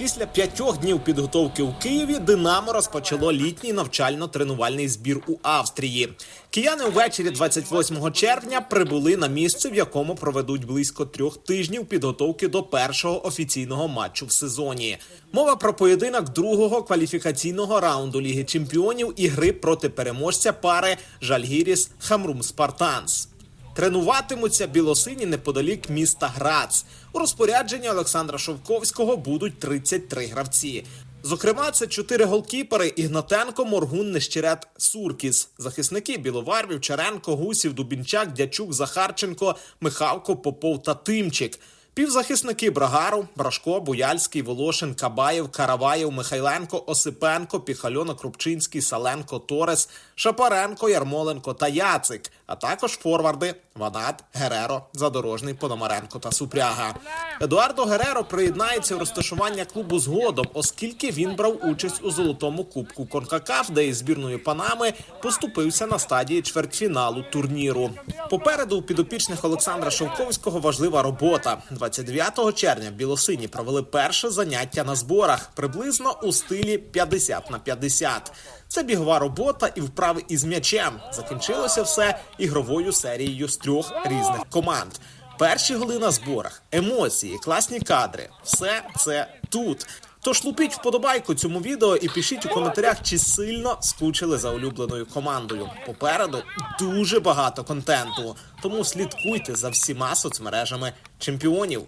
Після п'ятьох днів підготовки у Києві Динамо розпочало літній навчально-тренувальний збір у Австрії. Кияни увечері 28 червня прибули на місце, в якому проведуть близько трьох тижнів підготовки до першого офіційного матчу в сезоні. Мова про поєдинок другого кваліфікаційного раунду Ліги Чемпіонів і гри проти переможця пари Жальгіріс Хамрум Спартанс. Тренуватимуться білосині неподалік міста Грац. У розпорядженні Олександра Шовковського будуть 33 гравці. Зокрема, це чотири голкіпери Ігнатенко, Моргун, Нещерет, Суркіс, захисники Біловар, Вівчаренко, Гусів, Дубінчак, Дячук, Захарченко, Михавко, Попов та Тимчик. Півзахисники Брагару, Брашко, Буяльський, Волошин, Кабаєв, Караваєв, Михайленко, Осипенко, Піхальона, Крупчинський, Саленко, Торес, Шапаренко, Ярмоленко та Яцик, а також форварди Ванат, Гереро, Задорожний, Пономаренко та Супряга. Едуардо Гереро приєднається у розташування клубу згодом, оскільки він брав участь у золотому кубку Конкакаф, де із збірною Панами поступився на стадії чвертьфіналу турніру. Попереду у підопічних Олександра Шовковського важлива робота. 29 червня білосині провели перше заняття на зборах приблизно у стилі 50 на 50. Це бігова робота і вправи із м'ячем. Закінчилося все ігровою серією з трьох різних команд. Перші голи на зборах, емоції, класні кадри. Все це тут. Тож лупіть вподобайку цьому відео і пишіть у коментарях, чи сильно скучили за улюбленою командою. Попереду дуже багато контенту, тому слідкуйте за всіма соцмережами чемпіонів.